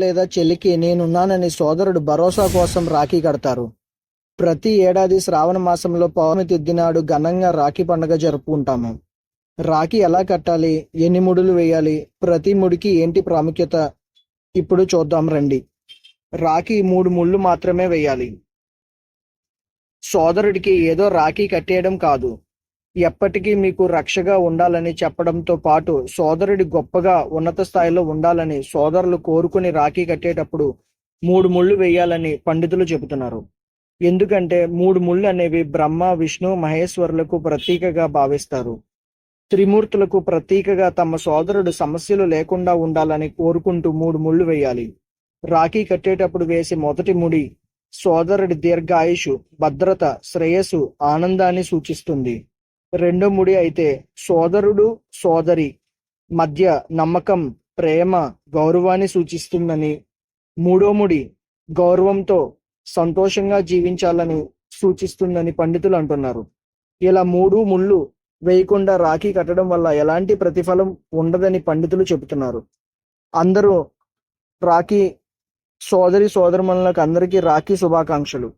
లేదా చెల్లికి నేనున్నానని సోదరుడు భరోసా కోసం రాఖీ కడతారు. ప్రతి ఏడాది శ్రావణ మాసంలో పౌర్ణమి తిథి నాడు ఘనంగా రాఖీ పండుగ జరుపుకుంటాము. రాఖీ ఎలా కట్టాలి? ఎన్ని ముడులు వేయాలి? ప్రతి ముడికి ఏంటి ప్రాముఖ్యత? ఇప్పుడు చూద్దాం రండి. రాఖీ మూడు ముళ్ళు మాత్రమే వేయాలి. సోదరుడికి ఏదో రాఖీ కట్టేయడం కాదు. ఎప్పటికీ మీకు రక్షగా ఉండాలని చెప్పడంతో పాటు సోదరుడి గొప్పగా ఉన్నత స్థాయిలో ఉండాలని సోదరులు కోరుకుని రాఖీ కట్టేటప్పుడు మూడు ముళ్ళు వేయాలని పండితులు చెబుతున్నారు. ఎందుకంటే మూడు ముళ్ళు అనేవి బ్రహ్మ విష్ణు మహేశ్వరులకు ప్రతీకగా భావిస్తారు. త్రిమూర్తులకు ప్రతీకగా తమ సోదరుడు సమస్యలు లేకుండా ఉండాలని కోరుకుంటూ మూడు ముళ్ళు వేయాలి. రాఖీ కట్టేటప్పుడు వేసే మొదటి ముడి సోదరుడి దీర్ఘాయుషు భద్రత శ్రేయస్సు ఆనందాన్ని సూచిస్తుంది. రెండో ముడి అయితే సోదరుడు సోదరి మధ్య నమ్మకం ప్రేమ గౌరవాన్ని సూచిస్తుందని. మూడో ముడి గౌరవంతో సంతోషంగా జీవించాలని సూచిస్తుందని పండితులు అంటున్నారు. ఇలా మూడు ముళ్ళు వేయకుండా రాఖీ కట్టడం వల్ల ఎలాంటి ప్రతిఫలం ఉండదని పండితులు చెబుతున్నారు. అందరూ రాఖీ సోదరి సోదరుమణులకు అందరికీ రాఖీ శుభాకాంక్షలు.